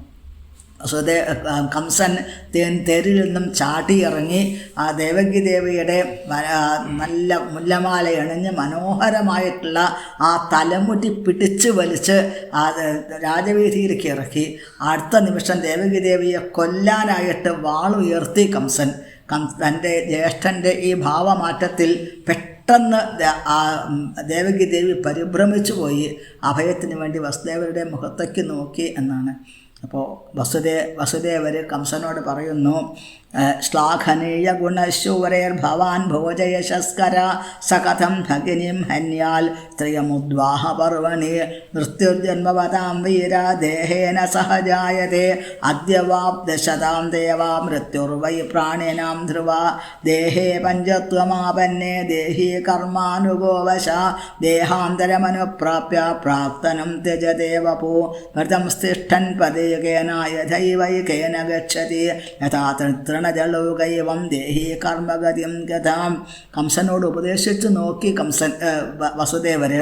സ്വതേ കംസൻ തേരിൽ നിന്നും ചാട്ടിയിറങ്ങി ആ ദേവകി ദേവിയുടെ നല്ല മുല്ലമാല അണിഞ്ഞ് മനോഹരമായിട്ടുള്ള ആ തലമുറ്റി പിടിച്ച് വലിച്ച് ആ രാജവീതിയിലേക്ക് ഇറക്കി. അടുത്ത നിമിഷം ദേവകി ദേവിയെ കൊല്ലാനായിട്ട് വാളുയർത്തി കംസൻ. കം തന്റെ ജ്യേഷ്ഠന്റെ ഈ ഭാവമാറ്റത്തിൽ പെട്ടെന്ന് ആ ദേവകി ദേവി പരിഭ്രമിച്ചു പോയി അഭയത്തിന് വേണ്ടി വസുദേവരുടെ മുഖത്തേക്ക് നോക്കി എന്നാണ്. അപ്പോൾ വസുദേ വസുദേവർ കംസനോട് പറയുന്നു ശ്ലാഘനീയ ഗുണശൂരേർ ഭവാൻ ഭോജയശസ്കര സകഥം ഭഗിനിം ഹന്യാൽ ത്രിയമുദ്വാഹ പർവണി മൃത്യുർജന്മവതാം വീര ദേഹേന സഹജായതേ അദ്യവാബ്ദശതാം ദേവാ മൃത്യുർവൈ പ്രാണിനാം ധ്രുവ ദേഹേ പഞ്ചത്വമാപന്നേ ദേഹി കർമാനുഗോവശ ദേഹാന്തരമനുപ്രാപ്യ പ്രാക്തനം ത്യജദേവപൂ മൃതം സ്തിഷ്ഠൻ പദേകേന യഥൈവൈകേന ഗച്ഛതി. യഥാ തൃണജലൗകൈവം ദേഹി കർമ്മഗതിം ഗതാം. കംസനോട് ഉപദേശിച്ചു നോക്കി കംസൻ വസുദേവര്.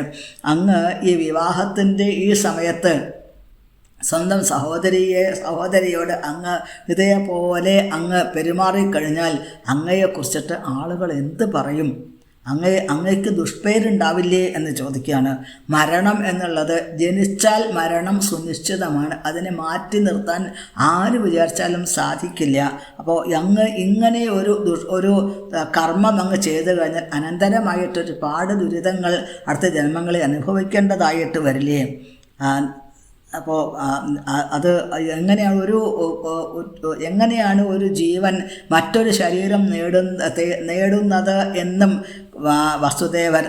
അങ്ങ് ഈ വിവാഹത്തിന്റെ ഈ സമയത്ത് സ്വന്തം സഹോദരിയെ സഹോദരിയോട് അങ്ങ് ഇതേപോലെ അങ്ങ് പെരുമാറിക്കഴിഞ്ഞാൽ അങ്ങയെക്കുറിച്ചിട്ട് ആളുകൾ എന്ത് പറയും? അങ്ങേ അങ്ങയ്ക്ക് ദുഷ്പേരുണ്ടാവില്ലേ എന്ന് ചോദിക്കുകയാണ്. മരണം എന്നുള്ളത് ജനിച്ചാൽ മരണം സുനിശ്ചിതമാണ്. അതിനെ മാറ്റി നിർത്താൻ ആര് വിചാരിച്ചാലും സാധിക്കില്ല. അപ്പോൾ അങ്ങ് ഇങ്ങനെ ഒരു ഒരു കർമ്മം അങ്ങ് ചെയ്തു കഴിഞ്ഞാൽ അനന്തരമായിട്ട് ഒരുപാട് ദുരിതങ്ങൾ അടുത്ത ജന്മങ്ങളെ അനുഭവിക്കേണ്ടതായിട്ട് വരില്ലേ? അപ്പോൾ അത് എങ്ങനെയാണ് ഒരു എങ്ങനെയാണ് ഒരു ജീവൻ മറ്റൊരു ശരീരം നേടുന്ന നേടുന്നത് എന്നും വസുദേവൻ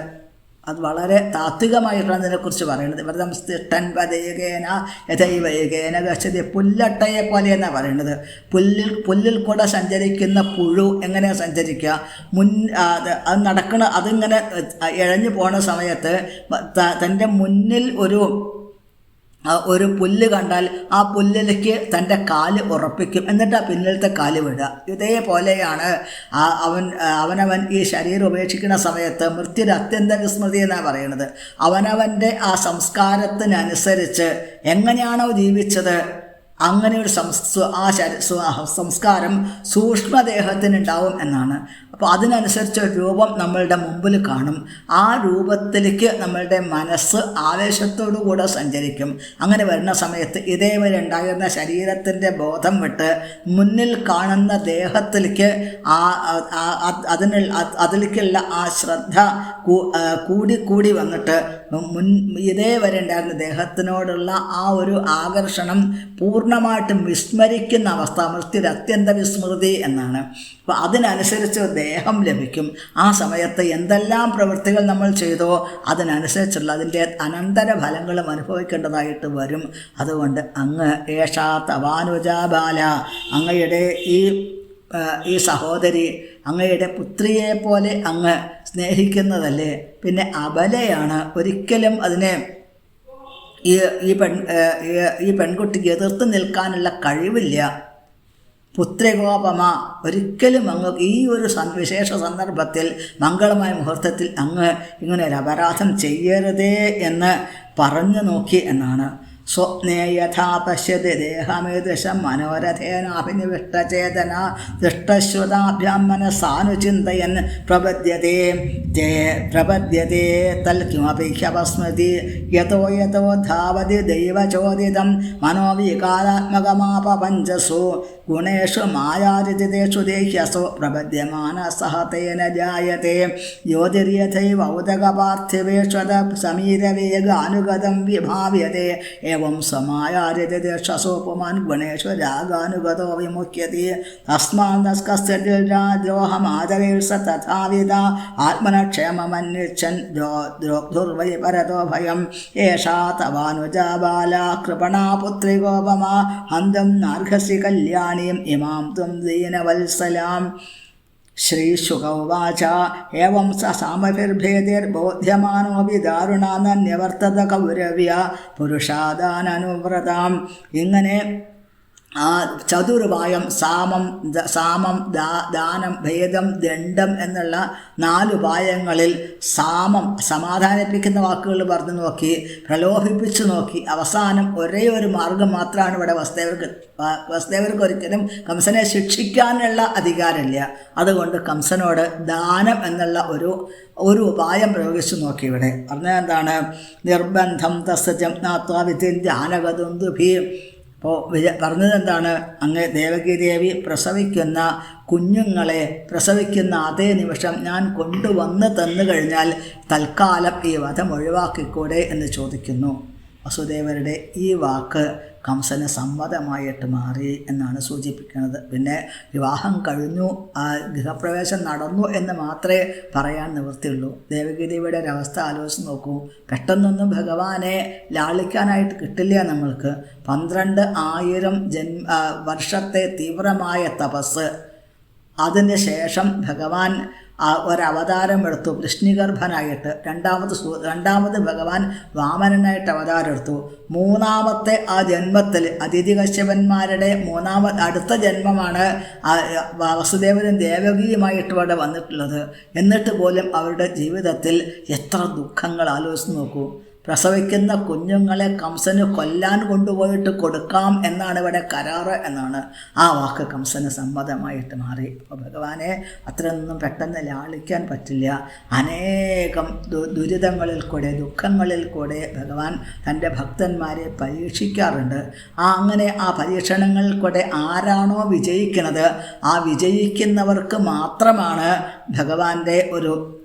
അത് വളരെ താത്വികമായിട്ടാണ് ഇതിനെക്കുറിച്ച് പറയുന്നത്. വ്രതം സ്ഥിഷ്ടൻ യഥൈവ ഏകേന ഗച്ഛതി പുല്ലട്ടയെ പോലെ എന്നാണ് പറയുന്നത്. പുല്ലിൽ പുല്ലിൽ കൂടെ സഞ്ചരിക്കുന്ന പുഴു എങ്ങനെ സഞ്ചരിക്കുക? മുൻ അത് അത് നടക്കണ അതിങ്ങനെ ഇഴഞ്ഞു പോണ സമയത്ത് തന്റെ മുന്നിൽ ഒരു ഒരു പുല്ല് കണ്ടാൽ ആ പുല്ലിലേക്ക് തന്റെ കാൽ ഉറപ്പിക്കും. എന്നിട്ട് ആ പിന്നിലത്തെ കാൽ വിടുക. ഇതേപോലെയാണ് അവൻ അവനവൻ ഈ ശരീരം ഉപേക്ഷിക്കുന്ന സമയത്ത് മൃത്യുര അത്യന്ത വിസ്മൃതി എന്നാണ് പറയുന്നത്. അവനവന്റെ ആ സംസ്കാരത്തിനനുസരിച്ച് എങ്ങനെയാണോ ജീവിച്ചത് അങ്ങനെ ഒരു സംസ് ആ സംസ്കാരം സൂക്ഷ്മദേഹത്തിനുണ്ടാവും എന്നാണ്. അപ്പോൾ അതിനനുസരിച്ച് രൂപം നമ്മളുടെ മുമ്പിൽ കാണും. ആ രൂപത്തിലേക്ക് നമ്മളുടെ മനസ്സ് ആവേശത്തോടു കൂടെ സഞ്ചരിക്കും. അങ്ങനെ വരുന്ന സമയത്ത് ഇതേവരെ ഉണ്ടായിരുന്ന ശരീരത്തിന്റെ ബോധം വിട്ട് മുന്നിൽ കാണുന്ന ദേഹത്തിലേക്ക് ആ അതിന് അതിലേക്കുള്ള ആ ശ്രദ്ധ കൂടി കൂടി വന്നിട്ട് മുൻ ഇതേവരെ ഉണ്ടായിരുന്ന ദേഹത്തിനോടുള്ള ആ ഒരു ആകർഷണം പൂർണമായിട്ടും വിസ്മരിക്കുന്ന അവസ്ഥ മൃത്യുര അത്യന്ത വിസ്മൃതി എന്നാണ്. അപ്പോൾ അതിനനുസരിച്ച് ദേഹം ലഭിക്കും. ആ സമയത്ത് എന്തെല്ലാം പ്രവൃത്തികൾ നമ്മൾ ചെയ്തോ അതിനനുസരിച്ചുള്ള അതിന്റെ അനന്തര ഫലങ്ങളും അനുഭവിക്കേണ്ടതായിട്ട് വരും. അതുകൊണ്ട് അങ്ങ് ഏഷാ തവാനുജാബാല അങ്ങയുടെ ഈ ഈ സഹോദരി അങ്ങയുടെ പുത്രിയെ പോലെ അങ്ങ് സ്നേഹിക്കുന്നതല്ലേ? പിന്നെ അബലയാണ് ഒരിക്കലും അതിനെ ഈ ഈ പെൺ ഈ പെൺകുട്ടിക്ക് എതിർത്ത് നിൽക്കാനുള്ള കഴിവില്ല. പുത്രഗോപമ ഒരിക്കലും അങ്ങ് ഈ ഒരു വിശേഷ സന്ദർഭത്തിൽ മംഗളമായ മുഹൂർത്തത്തിൽ അങ്ങ് ഇങ്ങനെ ഒരു അപരാധം ചെയ്യരുതേ എന്ന് പറഞ്ഞു നോക്കി എന്നാണ്. സ്വപ്നേ യഥാ പശ്യതി ദേഹമേദൃശം മനോരഥേനാഭിനിവിഷ്ടചേതന ദൃഷ്ടശ്രുതാഭ്യാം മനസ്സാനുചിന്തയൻ പ്രപദ്യത്തെ തേ പ്രപദ്യത്തെ തൽ കിമപി ഹ്യപസ്മൃതി യഥോ യഥോ ധാവതി ദൈവചോദിതം മനോവികാരാത്മകമാപപഞ്ചസു ഗുണേഷു മായാതിഥിതേഷു ദേഹ്യസോ പ്രപദ്യമാന സഹ തേന ജായത്തെ ജ്യോതിര്യഥൈവൗതകപാർത്ഥിവേഷ്വത സമീരവേഗ അനുഗതം വിഭാവ്യത്തെ ഏവം സമായാരിതിദേശസോപമാൻ ഗുണേഷു രാഗാനുഗതോ വിമുഖ്യതി. തസ്മാസ്കസ്ഥിതിൽ രാദ്രോഹമാദരേൽ സ തഥാവിധ ആത്മനക്ഷേമമന്വിച്ഛൻ ദ്രോഗ്ധുർവൈ പരതോ ഭയം. ഏഷാ തവാനുജ ബാല കൃപണാ പുത്രികോപമാ. ഹന്തം നാർഹസി കല്യാണി കല്യാണിയും ഇമാം ത്വം ദീനവത്സലാം. ശ്രീശുകൗവാച ഏവം സ സാമഭിർഭേദിർബോധ്യമാനോപി ദാരുണാനന്യവർത്തത കൗരവ്യ പുരുഷാദാനനുവ്രതാം. ഇങ്ങനെ ആ ചതുർവായം സാമം സാമം ദാ ദാനം ഭേദം ദണ്ഡം എന്നുള്ള നാല് ഉപായങ്ങളിൽ സാമം സമാധാനിപ്പിക്കുന്ന വാക്കുകൾ പറഞ്ഞു നോക്കി പ്രലോഭിപ്പിച്ചു നോക്കി. അവസാനം ഒരേ ഒരു മാർഗം മാത്രമാണ് ഇവിടെ വസുദേവർക്ക് വ- വസുദേവർക്ക് ഒരിക്കലും കംസനെ ശിക്ഷിക്കാനുള്ള അധികാരമില്ല. അതുകൊണ്ട് കംസനോട് ദാനം എന്നുള്ള ഒരു ഒരു ഉപായം പ്രയോഗിച്ചു നോക്കി ഇവിടെ. പറഞ്ഞാൽ എന്താണ് നിർബന്ധം തസ്സജം നാത്വാ വിദ്യൻ ധ്യാനഗതുന്തുഭീ അപ്പോൾ പറഞ്ഞത് എന്താണ്? അങ്ങ് ദേവകി ദേവി പ്രസവിക്കുന്ന കുഞ്ഞുങ്ങളെ പ്രസവിക്കുന്ന അതേ നിമിഷം ഞാൻ കൊണ്ടുവന്ന് തന്നു കഴിഞ്ഞാൽ തൽക്കാലം ഈ വധം ഒഴിവാക്കിക്കൂടെ എന്ന് ചോദിക്കുന്നു. വസുദേവരുടെ ഈ വാക്ക് കംസന് സമ്മതമായിട്ട് മാറി എന്നാണ് സൂചിപ്പിക്കുന്നത്. പിന്നെ വിവാഹം കഴിഞ്ഞു ആ ഗൃഹപ്രവേശം നടന്നു എന്ന് മാത്രമേ പറയാൻ നിവൃത്തിയുള്ളൂ. ദേവഗിരിയുടെ ഒരവസ്ഥ ആലോചിച്ച് നോക്കൂ. പെട്ടെന്നൊന്നും ഭഗവാനെ ലാളിക്കാനായിട്ട് കിട്ടില്ല നമ്മൾക്ക്. പന്ത്രണ്ട് ആയിരം ജന്മ വർഷത്തെ തീവ്രമായ തപസ്. അതിന് ശേഷം ഭഗവാൻ ഒരവതാരം എടുത്തു. വൃഷ്ണിഗർഭനായിട്ട് രണ്ടാമത് രണ്ടാമത് ഭഗവാൻ വാമനനായിട്ട് അവതാരം എടുത്തു. മൂന്നാമത്തെ ആ ജന്മത്തിൽ അതിഥി കശ്യപന്മാരുടെ മൂന്നാമ അടുത്ത ജന്മമാണ് ആ വസുദേവനും ദേവകിയുമായിട്ട് ഇവിടെ വന്നിട്ടുള്ളത്. എന്നിട്ട് പോലും അവരുടെ ജീവിതത്തിൽ എത്ര ദുഃഖങ്ങൾ ആലോചിച്ച് നോക്കൂ. പ്രസവിക്കുന്ന കുഞ്ഞുങ്ങളെ കംസന് കൊല്ലാൻ കൊണ്ടുപോയിട്ട് കൊടുക്കാം എന്നാണ് ഇവിടെ കരാറ് എന്നാണ് ആ വാക്ക് കംസന് സമ്മതമായിട്ട് മാറി. അപ്പോൾ ഭഗവാനെ അത്രയൊന്നും പെട്ടെന്ന് ലാളിക്കാൻ പറ്റില്ല. അനേകം ദുരിതങ്ങളിൽ കൂടെ ദുഃഖങ്ങളിൽ കൂടെ ഭഗവാൻ തന്റെ ഭക്തന്മാരെ പരീക്ഷിക്കാറുണ്ട്. ആ അങ്ങനെ ആ പരീക്ഷണങ്ങളിൽ കൂടെ ആരാണോ വിജയിക്കുന്നത് ആ വിജയിക്കുന്നവർക്ക് മാത്രമാണ് ഭഗവാന്റെ ഒരു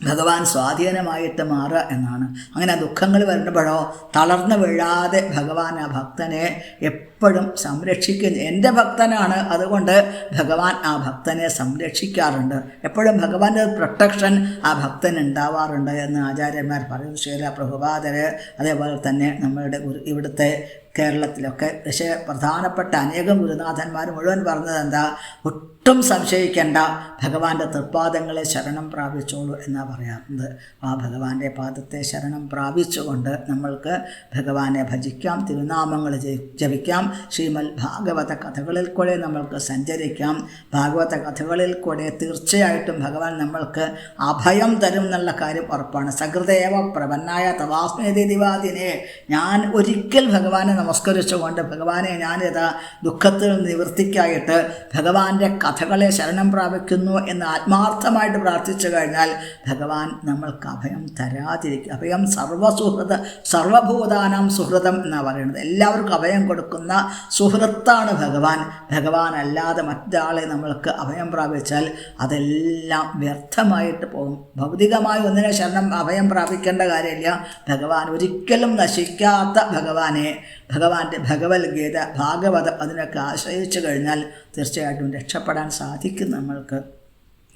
ഭഗവാൻ സ്വാധീനമായിട്ട് മാറുക എന്നാണ്. അങ്ങനെ ദുഃഖങ്ങൾ വരുമ്പോഴോ തളർന്നു വീഴാതെ ഭഗവാൻ ആ ഭക്തനെ എപ്പോഴും സംരക്ഷിക്കുന്നു എന്റെ ഭക്തനാണ് അതുകൊണ്ട് ഭഗവാൻ ആ ഭക്തനെ സംരക്ഷിക്കാറുണ്ട്. എപ്പോഴും ഭഗവാന്റെ പ്രൊട്ടക്ഷൻ ആ ഭക്തന് ഉണ്ടാവാറുണ്ട് എന്ന് ആചാര്യന്മാർ പറയുന്നു ശീല പ്രഭുപാതര് അതേപോലെ തന്നെ നമ്മളുടെ ഇവിടുത്തെ കേരളത്തിലൊക്കെ. പക്ഷേ പ്രധാനപ്പെട്ട അനേകം ഗുരുനാഥന്മാർ മുഴുവൻ പറഞ്ഞത് എന്താ? ഒട്ടും സംശയിക്കേണ്ട. ഭഗവാന്റെ തൃപ്പാദങ്ങളെ ശരണം പ്രാപിച്ചോളൂ എന്നാണ് പറയാറുണ്ട്. ആ ഭഗവാന്റെ പാദത്തെ ശരണം പ്രാപിച്ചുകൊണ്ട് നമ്മൾക്ക് ഭഗവാനെ ഭജിക്കാം തിരുനാമങ്ങൾ ജപിക്കാം ശ്രീമൽ ഭാഗവത കഥകളിൽ കൂടെ നമ്മൾക്ക് സഞ്ചരിക്കാം. ഭാഗവത കഥകളിൽ കൂടെ തീർച്ചയായിട്ടും ഭഗവാൻ നമ്മൾക്ക് അഭയം തരും എന്നുള്ള കാര്യം ഉറപ്പാണ്. സകൃതേവ പ്രപന്നായ തവാസ്മേതി ദിവാദിനെ ഞാൻ ഒരിക്കൽ ഭഗവാനെ നമസ്കരിച്ചുകൊണ്ട് ഭഗവാനെ ഞാനിത് ദുഃഖത്തിൽ നിവൃത്തിക്കായിട്ട് ഭഗവാന്റെ കഥകളെ ശരണം പ്രാപിക്കുന്നു എന്ന് ആത്മാർത്ഥമായിട്ട് പ്രാർത്ഥിച്ചു കഴിഞ്ഞാൽ ഭഗവാൻ നമ്മൾക്ക് അഭയം തരാതിരിക്കും. അഭയം സർവസുഹൃത സർവഭൂതാനാം സുഹൃതം എന്നാണ് പറയുന്നത്. എല്ലാവർക്കും അഭയം കൊടുക്കുന്ന സുഹൃത്താണ് ഭഗവാൻ. ഭഗവാൻ അല്ലാതെ മറ്റൊരാളെ നമ്മൾക്ക് അഭയം പ്രാപിച്ചാൽ അതെല്ലാം വ്യർത്ഥമായിട്ട് പോകും. ഭൗതികമായി ഒന്നിനെ ശരണം അഭയം പ്രാപിക്കേണ്ട കാര്യമില്ല. ഭഗവാൻ ഒരിക്കലും നശിക്കാത്ത ഭഗവാനെ ഭഗവാന്റെ ഭഗവത്ഗീത ഭാഗവതം അതിനൊക്കെ ആശ്രയിച്ചു കഴിഞ്ഞാൽ തീർച്ചയായിട്ടും രക്ഷപ്പെടാൻ സാധിക്കും നമ്മൾക്ക്.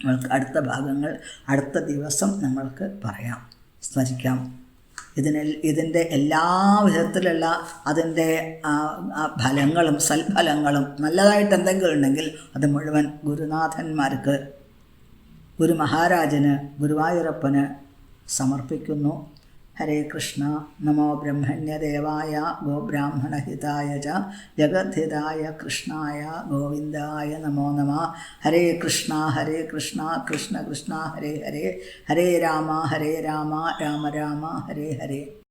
നമ്മൾക്ക് അടുത്ത ഭാഗങ്ങൾ അടുത്ത ദിവസം നമ്മൾക്ക് പറയാം സ്മരിക്കാം. ഇതിനെ ഇതിന്റെ എല്ലാ വിധത്തിലുള്ള അതിന്റെ ഫലങ്ങളും സൽഫലങ്ങളും നല്ലതായിട്ട് എന്തെങ്കിലും ഉണ്ടെങ്കിൽ അത് മുഴുവൻ ഗുരുനാഥന്മാർക്ക് ഗുരു മഹാരാജന് ഗുരുവായൂരപ്പന് സമർപ്പിക്കുന്നു. ഹരേ കൃഷ്ണ നമോ ബ്രഹ്മണ്യദേവായ ഗോബ്രാഹ്മണഹിതായ ച ജഗദ്ധിതായ കൃഷ്ണായ ഗോവിന്ദായ നമോ നമ. ഹരേ കൃഷ്ണ ഹരേ കൃഷ്ണ കൃഷ്ണ കൃഷ്ണ ഹരേ ഹരേ. ഹരേ രാമ ഹരേ രാമ രാമ രാമ ഹരേ ഹരേ.